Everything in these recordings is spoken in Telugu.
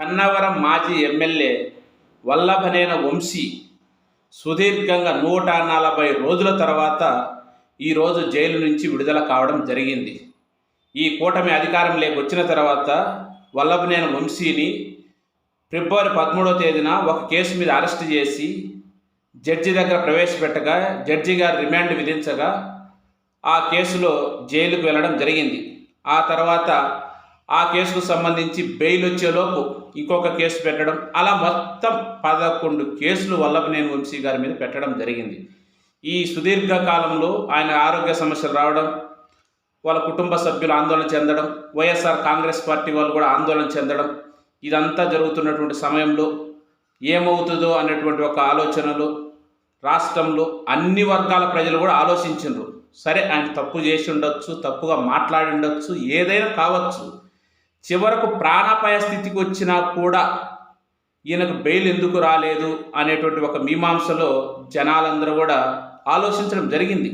కన్నవరం మాజీ ఎమ్మెల్యే వల్లభనేన వంశీ సుదీర్ఘంగా నూట నలభై రోజుల తర్వాత ఈరోజు జైలు నుంచి విడుదల కావడం జరిగింది. ఈ కూటమి అధికారంలోకి వచ్చిన తర్వాత వల్లభనేని వంశీని ఫిబ్రవరి పదమూడవ తేదీన ఒక కేసు మీద అరెస్ట్ చేసి జడ్జి దగ్గర ప్రవేశపెట్టగా జడ్జి గారు రిమాండ్ విధించగా ఆ కేసులో జైలుకు వెళ్ళడం జరిగింది. ఆ తర్వాత ఆ కేసుకు సంబంధించి బెయిల్ వచ్చేలోపు ఇంకొక కేసు పెట్టడం అలా మొత్తం పదకొండు కేసులు వల్లభనేని వంశీ గారి మీద పెట్టడం జరిగింది. ఈ సుదీర్ఘ కాలంలో ఆయన ఆరోగ్య సమస్యలు రావడం వాళ్ళ కుటుంబ సభ్యులు ఆందోళన చెందడం వైఎస్ఆర్ కాంగ్రెస్ పార్టీ వాళ్ళు కూడా ఆందోళన చెందడం ఇదంతా జరుగుతున్నటువంటి సమయంలో ఏమవుతుందో అనేటువంటి ఒక ఆలోచనలు రాష్ట్రంలో అన్ని వర్గాల ప్రజలు కూడా ఆలోచించారు సరే ఆయన తప్పు చేసి ఉండొచ్చు తప్పుగా మాట్లాడి ఉండొచ్చు ఏదైనా కావచ్చు. చివరకు ప్రాణాపాయ స్థితికి వచ్చినా కూడా ఈయనకు బెయిల్ ఎందుకు రాలేదు అనేటువంటి ఒక మీమాంసలో జనాలందరూ కూడా ఆలోచించడం జరిగింది.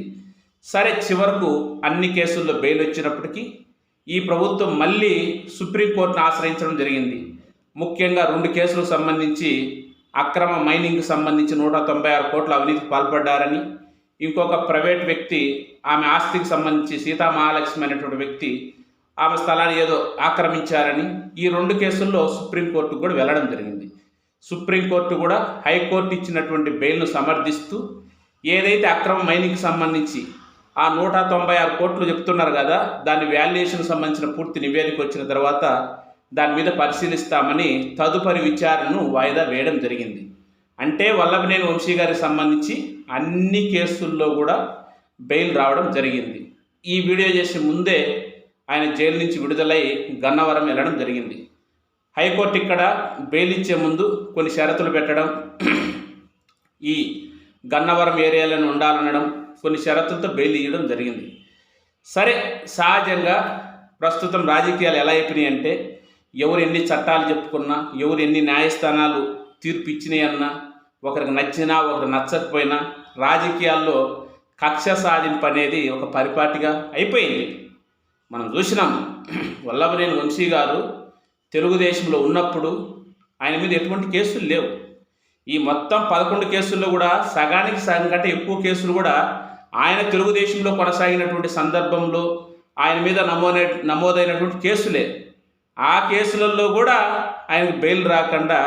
సరే చివరకు అన్ని కేసుల్లో బెయిల్ వచ్చినప్పటికీ ఈ ప్రభుత్వం మళ్ళీ సుప్రీంకోర్టును ఆశ్రయించడం జరిగింది. ముఖ్యంగా రెండు కేసులకు సంబంధించి అక్రమ మైనింగ్కి సంబంధించి నూట తొంభై ఆరు కోట్ల అవినీతికి పాల్పడ్డారని ఇంకొక ప్రైవేట్ వ్యక్తి ఆమె ఆస్తికి సంబంధించి సీతామహాలక్ష్మి అనేటువంటి వ్యక్తి ఆమె స్థలాన్ని ఏదో ఆక్రమించారని ఈ రెండు కేసుల్లో సుప్రీంకోర్టుకు కూడా వెళ్ళడం జరిగింది. సుప్రీంకోర్టు కూడా హైకోర్టు ఇచ్చినటువంటి బెయిల్ను సమర్థిస్తూ ఏదైతే అక్రమ మైనింగ్కి సంబంధించి ఆ నూట తొంభై ఆరు కోట్లు చెప్తున్నారు కదా దాని వాల్యుయేషన్ సంబంధించిన పూర్తి నివేదిక వచ్చిన తర్వాత దాని మీద పరిశీలిస్తామని తదుపరి విచారణను వాయిదా వేయడం జరిగింది. అంటే వల్లభనేని వంశీ గారికి సంబంధించి అన్ని కేసుల్లో కూడా బెయిల్ రావడం జరిగింది. ఈ వీడియో చేసే ముందే ఆయన జైలు నుంచి విడుదలై గన్నవరం వెళ్ళడం జరిగింది. హైకోర్టు ఇక్కడ బెయిల్ ఇచ్చే ముందు కొన్ని షరతులు పెట్టడం ఈ గన్నవరం ఏరియాలను ఉండాలనడం కొన్ని షరతులతో బెయిల్ ఇవ్వడం జరిగింది. సరే సహజంగా ప్రస్తుతం రాజకీయాలు ఎలా అయిపోయినాయి అంటే ఎవరు ఎన్ని చట్టాలు చెప్పుకున్నా ఎవరు ఎన్ని న్యాయస్థానాలు తీర్పు ఇచ్చినాయన్నా ఒకరికి నచ్చినా ఒకరికి నచ్చకపోయినా రాజకీయాల్లో కక్ష సాధింపు అనేది ఒక పరిపాటిగా అయిపోయింది. మనం చూసినాం వల్లభనేని వంశీ గారు తెలుగుదేశంలో ఉన్నప్పుడు ఆయన మీద ఎటువంటి కేసులు లేవు. ఈ మొత్తం పదకొండు కేసుల్లో కూడా సగానికి సగం కంటే ఎక్కువ కేసులు కూడా ఆయన తెలుగుదేశంలో కొనసాగినటువంటి సందర్భంలో ఆయన మీద నమోదై నమోదైనటువంటి కేసులే. ఆ కేసులలో కూడా ఆయనకు బెయిల్ రాకుండా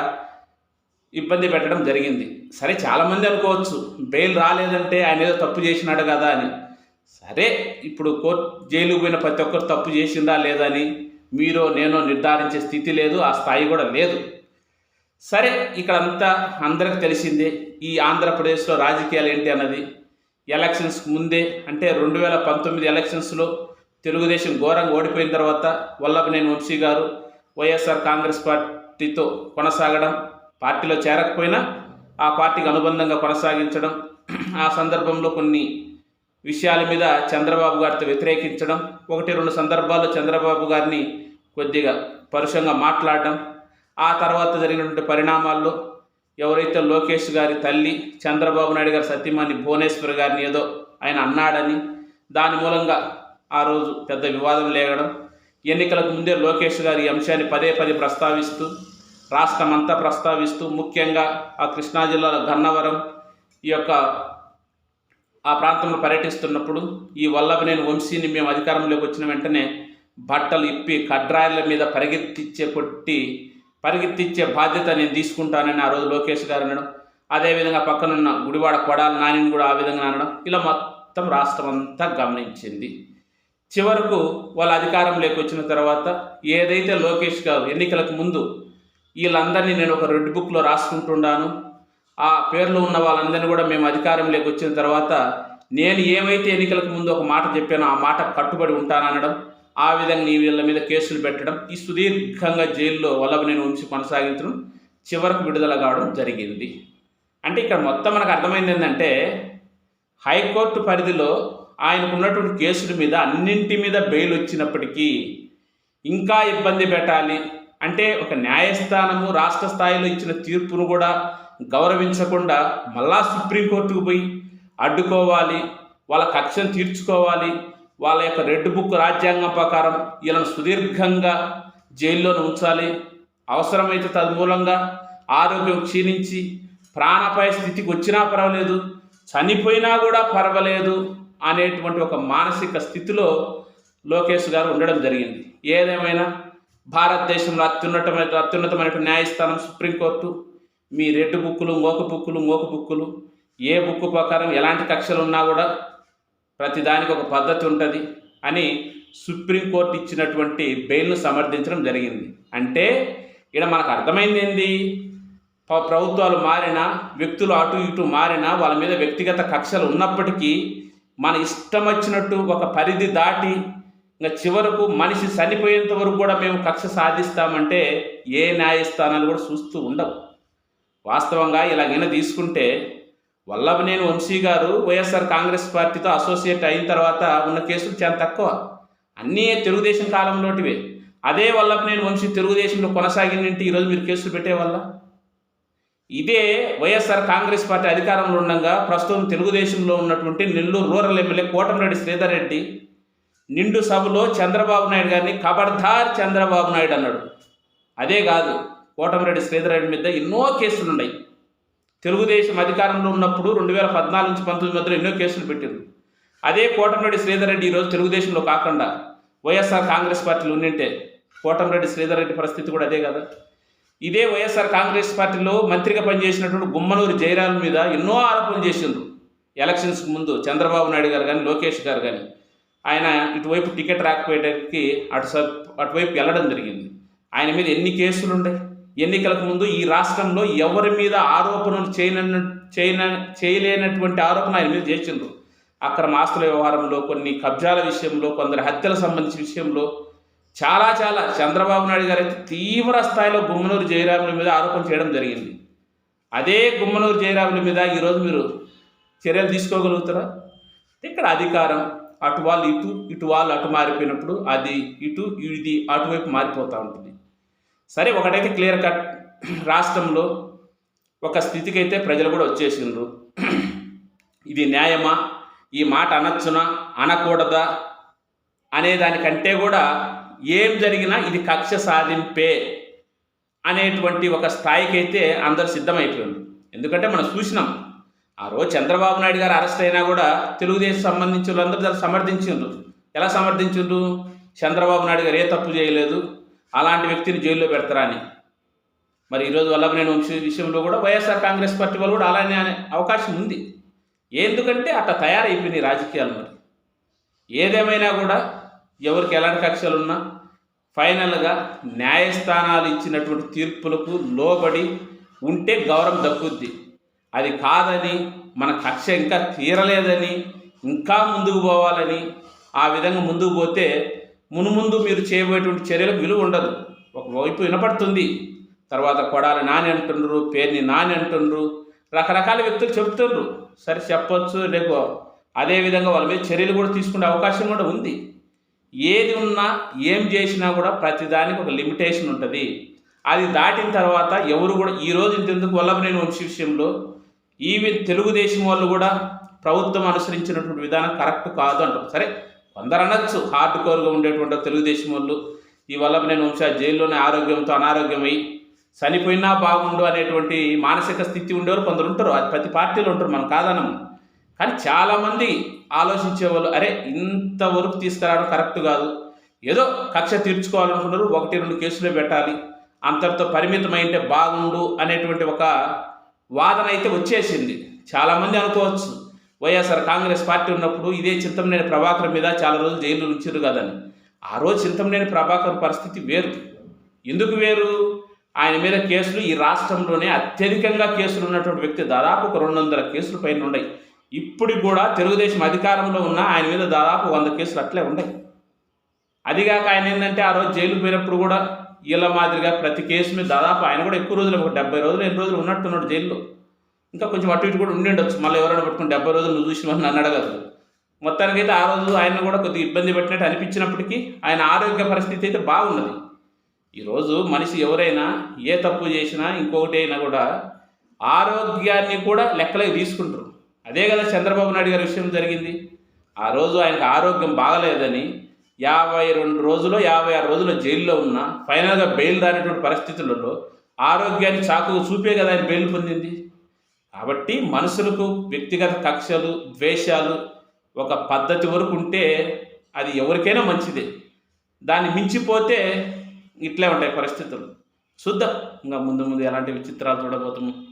ఇబ్బంది పెట్టడం జరిగింది. సరే చాలామంది అనుకోవచ్చు బెయిల్ రాలేదంటే ఆయన ఏదో తప్పు చేసినాడు కదా అని. సరే ఇప్పుడు కోర్టు జైలుకు పోయిన ప్రతి ఒక్కరు తప్పు చేసిందా లేదా అని మీరో నేనో నిర్ధారించే స్థితి లేదు ఆ స్థాయి కూడా లేదు. సరే ఇక్కడంతా అందరికి తెలిసిందే ఈ ఆంధ్రప్రదేశ్లో రాజకీయాలు ఏంటి అన్నది. ఎలక్షన్స్ ముందే అంటే రెండు వేల పంతొమ్మిది ఎలక్షన్స్లో తెలుగుదేశం ఘోరంగా ఓడిపోయిన తర్వాత వల్లభనేని వంశీ గారు వైఎస్ఆర్ కాంగ్రెస్ పార్టీతో కొనసాగడం పార్టీలో చేరకపోయినా ఆ పార్టీకి అనుబంధంగా కొనసాగించడం. ఆ సందర్భంలో కొన్ని విషయాల మీద చంద్రబాబు గారితో వ్యతిరేకించడం ఒకటి రెండు సందర్భాల్లో చంద్రబాబు గారిని కొద్దిగా పరుషంగా మాట్లాడడం ఆ తర్వాత జరిగినటువంటి పరిణామాల్లో ఎవరైతే లోకేష్ గారి తల్లి చంద్రబాబు నాయుడు గారి సత్యమాని భువనేశ్వర్ గారిని ఏదో ఆయన అన్నాడని దాని మూలంగా ఆ రోజు పెద్ద వివాదం లేగడం ఎన్నికలకు ముందే లోకేష్ గారి ఈ అంశాన్ని పదే పదే ప్రస్తావిస్తూ రాష్ట్రం అంతా ప్రస్తావిస్తూ ముఖ్యంగా ఆ కృష్ణా జిల్లాలో గన్నవరం ఈ యొక్క ఆ ప్రాంతంలో పర్యటిస్తున్నప్పుడు ఈ వల్లభనేని వంశీని మేము అధికారంలోకి వచ్చిన వెంటనే బట్టలు ఇప్పి కడ్రాయిల మీద పరిగెత్తిచ్చే కొట్టి పరిగెత్తిచ్చే బాధ్యత నేను తీసుకుంటానని ఆ రోజు లోకేష్ గారు అనడం అదేవిధంగా పక్కనున్న గుడివాడ కొడాల నానిని కూడా ఆ విధంగా అనడం ఇలా మొత్తం రాష్ట్రం అంతా గమనించింది. చివరకు వాళ్ళ అధికారంలోకి వచ్చిన తర్వాత ఏదైతే లోకేష్ గారు ఎన్నికలకు ముందు వీళ్ళందరినీ నేను ఒక రెడ్ బుక్లో రాసుకుంటున్నాను ఆ పేర్లు ఉన్న వాళ్ళందరినీ కూడా మేము అధికారంలోకి వచ్చిన తర్వాత నేను ఏమైతే ఎన్నికలకు ముందు ఒక మాట చెప్పానో ఆ మాట కట్టుబడి ఉంటాననడం ఆ విధంగా నీ వీళ్ళ మీద కేసులు పెట్టడం ఈ సుదీర్ఘంగా జైల్లో వల్లభనేని ఉంచి కొనసాగించడం చివరకు విడుదల కావడం జరిగింది. అంటే ఇక్కడ మొత్తం మనకు అర్థమైంది ఏంటంటే హైకోర్టు పరిధిలో ఆయనకు ఉన్నటువంటి కేసుల మీద అన్నింటి మీద బెయిల్ వచ్చినప్పటికీ ఇంకా ఇబ్బంది పెట్టాలి. అంటే ఒక న్యాయస్థానము రాష్ట్ర స్థాయిలో ఇచ్చిన తీర్పును కూడా గౌరవించకుండా మళ్ళా సుప్రీంకోర్టుకు పోయి అడ్డుకోవాలి వాళ్ళ కక్షను తీర్చుకోవాలి వాళ్ళ యొక్క రెడ్ బుక్ రాజ్యాంగం ప్రకారం వీళ్ళని సుదీర్ఘంగా జైల్లోనే ఉంచాలి. అవసరమైతే తద్మూలంగా ఆరోగ్యం క్షీణించి ప్రాణపాయ స్థితికి వచ్చినా పర్వాలేదు చనిపోయినా కూడా పర్వాలేదు అనేటువంటి ఒక మానసిక స్థితిలో లోకేష్ గారు ఉండడం జరిగింది. ఏదేమైనా భారతదేశంలో అత్యున్నతమైన అత్యున్నతమైన న్యాయస్థానం సుప్రీంకోర్టు మీ రెడ్ బుక్కులు మోక బుక్కులు మోక బుక్కులు ఏ బుక్ ప్రకారం ఎలాంటి కక్షలు ఉన్నా కూడా ప్రతిదానికి ఒక పద్ధతి ఉంటుంది అని సుప్రీంకోర్టు ఇచ్చినటువంటి బెయిల్ను సమర్థించడం జరిగింది. అంటే ఇక్కడ మనకు అర్థమైంది ఏంది? ప్రభుత్వాలు మారినా వ్యక్తులు అటు ఇటు మారినా వాళ్ళ మీద వ్యక్తిగత కక్షలు ఉన్నప్పటికీ మన ఇష్టం వచ్చినట్టు ఒక పరిధి దాటి ఇంకా చివరకు మనిషి చనిపోయేంత వరకు కూడా మేము కక్ష సాధిస్తామంటే ఏ న్యాయస్థానాలు కూడా చూస్తూ ఉండవు. వాస్తవంగా ఇలాగైనా తీసుకుంటే వల్లభనేని వంశీ గారు వైఎస్ఆర్ కాంగ్రెస్ పార్టీతో అసోసియేట్ అయిన తర్వాత ఉన్న కేసులు చాలా తక్కువ. అన్నీ తెలుగుదేశం కాలంలోటివే. అదే వల్లభనేని వంశీ తెలుగుదేశంలో కొనసాగిందంటే ఈరోజు మీరు కేసులు పెట్టేవల్ల ఇదే వైఎస్ఆర్ కాంగ్రెస్ పార్టీ అధికారంలో ఉండగా ప్రస్తుతం తెలుగుదేశంలో ఉన్నటువంటి నెల్లూరు రూరల్ ఎమ్మెల్యే కోటమిరెడ్డి శ్రీధర్ రెడ్డి నిండు సభలో చంద్రబాబు నాయుడు గారిని ఖబర్దార్ చంద్రబాబు నాయుడు అన్నాడు. అదే కాదు కోటమిరెడ్డి శ్రీధర్ రెడ్డి మీద ఎన్నో కేసులు ఉన్నాయి తెలుగుదేశం అధికారంలో ఉన్నప్పుడు రెండు వేల పద్నాలుగు నుంచి పంతొమ్మిది మధ్యలో ఎన్నో కేసులు పెట్టింది అదే కోటమిరెడ్డి శ్రీధర్ రెడ్డి ఈరోజు తెలుగుదేశంలో కాకుండా వైఎస్ఆర్ కాంగ్రెస్ పార్టీలో ఉండింటే కోటమిరెడ్డి శ్రీధర్ రెడ్డి పరిస్థితి కూడా అదే కదా. ఇదే వైఎస్ఆర్ కాంగ్రెస్ పార్టీలో మంత్రిగా పనిచేసినటువంటి గుమ్మనూరు జయరాం మీద ఎన్నో ఆరోపణలు చేసిండ్రు. ఎలక్షన్స్కి ముందు చంద్రబాబు నాయుడు గారు కానీ లోకేష్ గారు కానీ ఆయన ఇటువైపు టికెట్ రాకపోయేటానికి అటు అటువైపు వెళ్ళడం జరిగింది. ఆయన మీద ఎన్ని కేసులు ఉన్నాయి ఎన్నికలకు ముందు ఈ రాష్ట్రంలో ఎవరి మీద ఆరోపణలు చేయన చేయన చేయలేనటువంటి ఆరోపణ ఆయన మీద చేసిండ్రు. అక్రమ ఆస్తుల వ్యవహారంలో కొన్ని కబ్జాల విషయంలో కొందరు హత్యల సంబంధించిన విషయంలో చాలా చాలా చంద్రబాబు నాయుడు గారు అయితే తీవ్ర స్థాయిలో గుమ్మనూరు జయరాముల మీద ఆరోపణ చేయడం జరిగింది. అదే గుమ్మనూరు జయరాముల మీద ఈరోజు మీరు చర్యలు తీసుకోగలుగుతారా? ఇక్కడ అధికారం అటు వాళ్ళు ఇటు ఇటు వాళ్ళు అటు మారిపోయినప్పుడు అది ఇటు ఇది అటువైపు మారిపోతూ ఉంటుంది. సరే ఒకటైతే క్లియర్ కట్. రాష్ట్రంలో ఒక స్థితికి అయితే ప్రజలు కూడా వచ్చేసిండ్రు. ఇది న్యాయమా? ఈ మాట అనొచ్చునా? అనకూడదా? అనే దానికంటే కూడా ఏం జరిగినా ఇది కక్ష సాధింపే అనేటువంటి ఒక స్థాయికి అయితే అందరు సిద్ధమైపోయింది ఎందుకంటే మనం చూసినాం ఆ రోజు చంద్రబాబు నాయుడు గారు అరెస్ట్ అయినా కూడా తెలుగుదేశం సంబంధించిన వాళ్ళందరూ దాన్ని సమర్థించిండ్రు. ఎలా సమర్థించిండ్రు? చంద్రబాబు నాయుడు గారు ఏ తప్పు చేయలేదు. అలాంటి వ్యక్తిని జైల్లో పెడతారా అని. మరి ఈరోజు వల్లభనేని వంశీ విషయంలో కూడా వైఎస్ఆర్ కాంగ్రెస్ పార్టీ వాళ్ళు కూడా అలానే అనే అవకాశం ఉంది. ఎందుకంటే అట్లా తయారైపోయినాయి రాజకీయాలు మరి. ఏదేమైనా కూడా ఎవరికి ఎలాంటి కక్షలు ఉన్నా ఫైనల్గా న్యాయస్థానాలు ఇచ్చినటువంటి తీర్పులకు లోబడి ఉంటే గౌరవం దక్కుద్ది. అది కాదని మన కక్ష ఇంకా తీరలేదని ఇంకా ముందుకు పోవాలని ఆ విధంగా ముందుకు పోతే మునుముందు మీరు చేయబోయేటువంటి చర్యలకు విలువ ఉండదు. ఒకవైపు వినపడుతుంది. తర్వాత కొడాలి నాని అంటుండ్రు పేరుని నాని అంటుండ్రు. రకరకాల వ్యక్తులు చెప్తుండ్రు సరే చెప్పొచ్చు లేకో. అదేవిధంగా వాళ్ళ మీద చర్యలు కూడా తీసుకునే అవకాశం కూడా ఉంది. ఏది ఉన్నా ఏం చేసినా కూడా ప్రతిదానికి ఒక లిమిటేషన్ ఉంటుంది. అది దాటిన తర్వాత ఎవరు కూడా ఈ రోజు ఇంతెందుకు వల్లభనేని వంశీ విషయంలో? ఈవెన్ తెలుగుదేశం వాళ్ళు కూడా ప్రభుత్వం అనుసరించినటువంటి విధానం కరెక్ట్ కాదు అంటారు. సరే కొందరు అనొచ్చు హార్డ్ కోర్గా ఉండేటువంటి తెలుగుదేశం వాళ్ళు. ఈ వల్లభనేని నేను ఆ జైల్లోనే ఆరోగ్యంతో అనారోగ్యమై చనిపోయినా బాగుండు అనేటువంటి మానసిక స్థితి ఉండేవారు కొందరు ఉంటారు. అది ప్రతి పార్టీలో ఉంటారు. మనం కాదనము. కానీ చాలామంది ఆలోచించేవాళ్ళు అరే ఇంతవరకు తీసుకురావడం కరెక్ట్ కాదు. ఏదో కక్ష తీర్చుకోవాలనుకున్నారు. ఒకటి రెండు కేసులే పెట్టాలి. అంతటితో పరిమితమైంటే బాగుండు అనేటువంటి ఒక వాదన అయితే వచ్చేసింది. చాలామంది అనుకోవచ్చు. వైఎస్ఆర్ కాంగ్రెస్ పార్టీ ఉన్నప్పుడు ఇదే చింతమనేని ప్రభాకర్ మీద చాలా రోజులు జైలు ఉంచారు కదని. ఆ రోజు చింతమనేని ప్రభాకర్ పరిస్థితి వేరు. ఎందుకు వేరు? ఆయన మీద కేసులు ఈ రాష్ట్రంలోనే అత్యధికంగా కేసులు ఉన్నటువంటి వ్యక్తి దాదాపు ఒక రెండు వందల కేసుల పైన ఉన్నాయి. ఇప్పుడు కూడా తెలుగుదేశం అధికారంలో ఉన్న ఆయన మీద దాదాపు వంద కేసులు అట్లే ఉన్నాయి. అదిగాక ఆయన ఏంటంటే ఆ రోజు జైలుకు పోయినప్పుడు కూడా వీళ్ళ మాదిరిగా ప్రతి కేసు మీద దాదాపు ఆయన కూడా ఎక్కువ రోజులు ఒక డెబ్బై రోజులు ఎన్ని రోజులు ఉన్నట్టున్నాడు జైల్లో. ఇంకా కొంచెం అటు ఇటు కూడా ఉండి ఉండొచ్చు. మళ్ళీ ఎవరైనా పట్టుకుని డెబ్బై రోజులు నువ్వు చూసినవని నన్ను అడగదు. మొత్తానికైతే ఆ రోజు ఆయన కూడా కొద్దిగా ఇబ్బంది పెట్టినట్టు అనిపించినప్పటికీ ఆయన ఆరోగ్య పరిస్థితి అయితే బాగున్నది. ఈరోజు మనిషి ఎవరైనా ఏ తప్పు చేసినా ఇంకొకటి అయినా కూడా ఆరోగ్యాన్ని కూడా లెక్కలోకి తీసుకుంటారు. అదే కదా చంద్రబాబు నాయుడు గారి విషయం జరిగింది. ఆ రోజు ఆయనకు ఆరోగ్యం బాగలేదని యాభై రెండు రోజులు యాభై ఆరు రోజులు జైల్లో ఉన్న ఫైనల్గా బెయిల్ రానటువంటి పరిస్థితులలో ఆరోగ్యాన్ని చాకుగా చూపే కదా ఆయన బెయిల్ పొందింది. కాబట్టి మనుషులకు వ్యక్తిగత కక్షలు ద్వేషాలు ఒక పద్ధతి వరకు ఉంటే అది ఎవరికైనా మంచిదే. దాన్ని మించిపోతే ఇట్లే ఉంటాయి పరిస్థితులు. చూద్దాం. ఇంకా ముందు ముందు ఎలాంటి విచిత్రాలు చూడబోతున్నాం.